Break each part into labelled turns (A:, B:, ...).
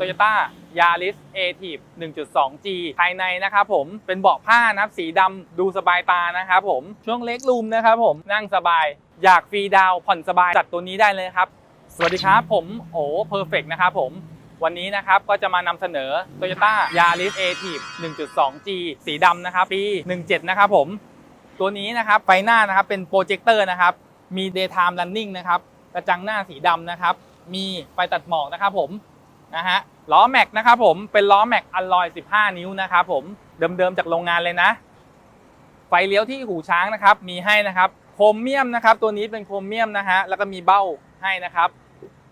A: Toyota Yaris a t i v 1.2G ภายในนะครับผมเป็นเบาะผ้านะครับสีดำดูสบายตานะครับผมช่วงเล็กรูมนะครับผมนั่งสบาย อยากฟรีดาวผ่อนสบายจัดตัวนี้ได้เลยครับ สวัสดีครับผมโอ้เพอร์เฟกนะครับผมวันนี้นะครับก็จะมานำเสนอ Toyota Yaris a t i v 1.2G สีดำนะครับปี 17 นะครับผม ตัวนี้นะครับไฟหน้านะครับเป็นโปรเจคเตอร์นะครับมี daytime running นะครับกระจังหน้าสีดำนะครับมีไฟตัดหมอกนะครับผม นะฮะล้อแม็กนะครับผมเป็นล้อแม็กอลลอย15 นิ้วนะครับผมเดิมๆจากโรงงานเลยนะ ไฟเลี้ยวที่หูช้างนะครับมีให้นะครับโครเมียมนะครับตัวนี้เป็นโครเมียมนะฮะแล้วก็มีเบ้าให้นะครับ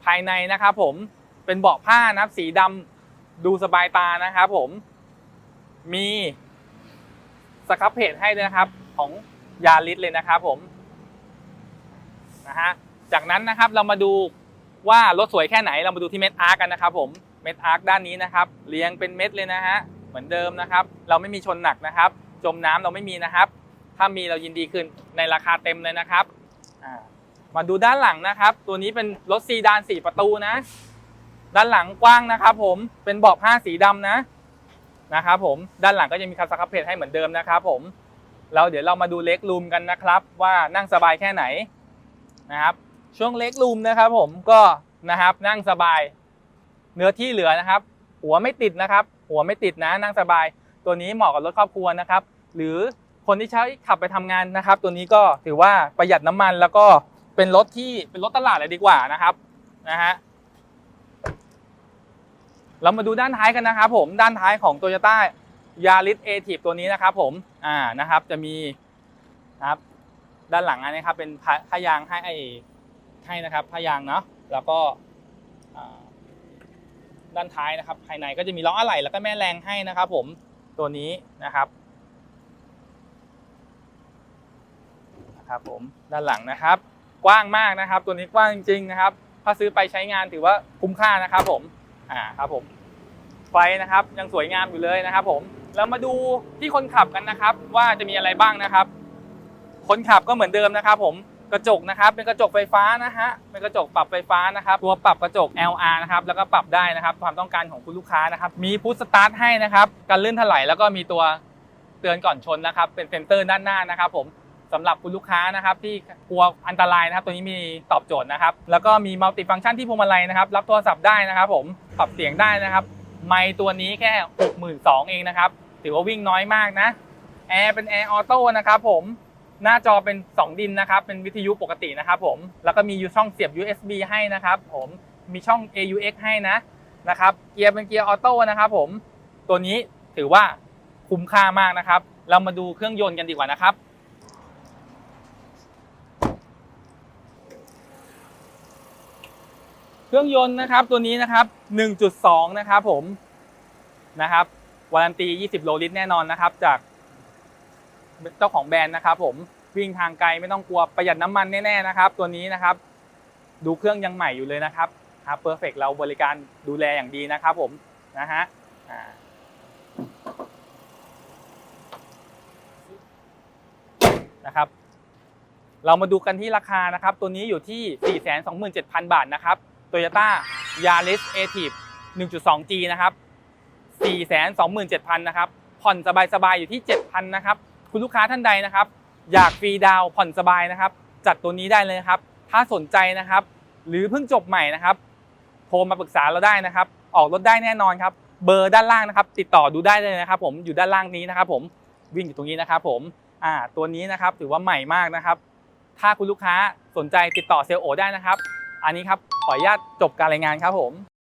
A: ภายในนะครับผมเป็นเบาะผ้านะครับสีดำดูสบายตานะครับผมมีสครับเพจให้ด้วยนะครับของยาลิสเลยนะครับผมนะฮะจากนั้นนะครับเรามาดู ว่ารถสวยแค่ไหนเรามาดูที่เม็ดอาร์กันนะครับผมเม็ดอาร์ด้านนี้นะครับเรียงเป็นเม็ดเลยนะฮะเหมือนเดิมนะครับ เราไม่มีชนหนักนะครับ จมน้ำเราไม่มีนะครับ ถ้ามีเรายินดีคืนในราคาเต็มเลยนะครับมาดูด้านหลังนะครับ ตัวนี้เป็นรถซีดานสี่ประตูนะ ด้านหลังกว้างนะครับผมเป็นเบาะผ้าสีดำนะนะครับผมด้านหลังก็ยังมีคัสซับเพจให้เหมือนเดิมนะครับผมเราเดี๋ยวเรามาดูเล็กรูมกันนะครับ ว่านั่งสบายแค่ไหนนะครับ ช่วงเล็กรูมนะครับผมก็นะครับนั่งสบาย เนื้อที่เหลือนะครับ หัวไม่ติดนะครับ หัวไม่ติดนะนั่งสบาย ตัวนี้เหมาะกับรถครอบครัวนะครับ หรือคนที่ใช้ขับไปทำงานนะครับ ตัวนี้ก็ถือว่าประหยัดน้ำมันแล้วก็เป็นรถที่เป็นรถตลาดเลยดีกว่านะครับนะฮะเรามาดูด้านท้ายกันนะครับ ผมด้านท้ายของ Toyota Yaris a t i v ตัวนี้นะครับ ผมอ่านะครับจะมีนะครับด้านหลังอันนี้ครับเป็นผ้ายางให้ไอ ให้นะครับผ้ายางเนาะแล้วก็ด้านท้ายนะครับ ภายในก็จะมีล้ออะไหล่แล้วก็แม่แรงให้นะครับ ผมตัวนี้นะครับนะครับผมด้านหลังนะครับ กว้างมากนะครับ ตัวนี้กว้างจริงๆนะครับ ถ้าซื้อไปใช้งานถือว่าคุ้มค่านะครับ ผมอ่าครับผมไฟนะครับ ยังสวยงามอยู่เลยนะครับ ผมเรามาดูที่คนขับกันนะครับ ว่าจะมีอะไรบ้างนะครับ คนขับก็เหมือนเดิมนะครับ ผม กระจกนะครับเป็นกระจกไฟฟ้านะฮะเป็นกระจกปรับไฟฟ้านะครับตัวปรับกระจก LR นะครับแล้วก็ปรับได้นะครับความต้องการของคุณลูกค้านะครับมีพุทสตาร์ทให้นะครับการลื่นถลายแล้วก็มีตัวเตือนก่อนชนนะครับเป็นเซนเตอร์ด้านหน้านะครับผมสำหรับคุณลูกค้านะครับที่กลัวอันตรายนะครับ ตัวนี้มีตอบโจทย์นะครับ แล้วก็มีมัลติฟังก์ชันที่พวงมาลัยนะครับ รับโทรศัพท์ได้นะครับ ผมปรับเสียงได้นะครับไมค์ตัวนี้แค่ 62,000เองนะครับถือว่าวิ่งน้อยมากนะแอร์เป็นแอร์ออโต้นะครับผม หน้าจอเป็น 2 ดินนะครับ เป็นวิทยุปกตินะครับผม แล้วก็มีช่องเสียบ USB ให้นะครับผม มีช่อง AUX ให้นะนะครับ เกียร์เป็นเกียร์ออโต้นะครับผม ตัวนี้ถือว่าคุ้มค่ามากนะครับ เรามาดูเครื่องยนต์กันดีกว่านะครับ เครื่องยนต์นะครับตัวนี้นะครับ 1.2 นะครับผมนะครับวารันตี 20 โลลิตรแน่นอนนะครับ จาก เจ้าของแบรนด์นะครับผมวิ่งทางไกลไม่ต้องกลัวประหยัดน้ำมันแน่ๆนะครับ ตัวนี้นะครับ ดูเครื่องยังใหม่อยู่เลยนะครับครับเพอร์เฟกเราบริการดูแลอย่างดีนะครับผมนะฮะนะครับ เรามาดูกันที่ราคานะครับ ตัวนี้อยู่ที่ 427,000 บาทนะครับ Toyota Yaris a t i v 1.2G นะครับ 427,000 นะครับ ผ่อนสบายๆ อยู่ที่ 7,000 นะครับ คุณลูกค้าท่านใดนะครับ อยากฟรีดาวผ่อนสบายนะครับ จัดตัวนี้ได้เลยนะครับ ถ้าสนใจนะครับ หรือเพิ่งจบใหม่นะครับโทรมาปรึกษาเราได้นะครับ ออกรถได้แน่นอนครับ เบอร์ด้านล่างนะครับ ติดต่อดูได้เลยนะครับ ผมอยู่ด้านล่างนี้นะครับ ผมวิ่งอยู่ตรงนี้นะครับ ผมอ่าตัวนี้นะครับถือว่าใหม่มากนะครับ ถ้าคุณลูกค้าสนใจติดต่อเซลล์โอได้นะครับ อันนี้ครับขออนุญาตจบการรายงานครับผม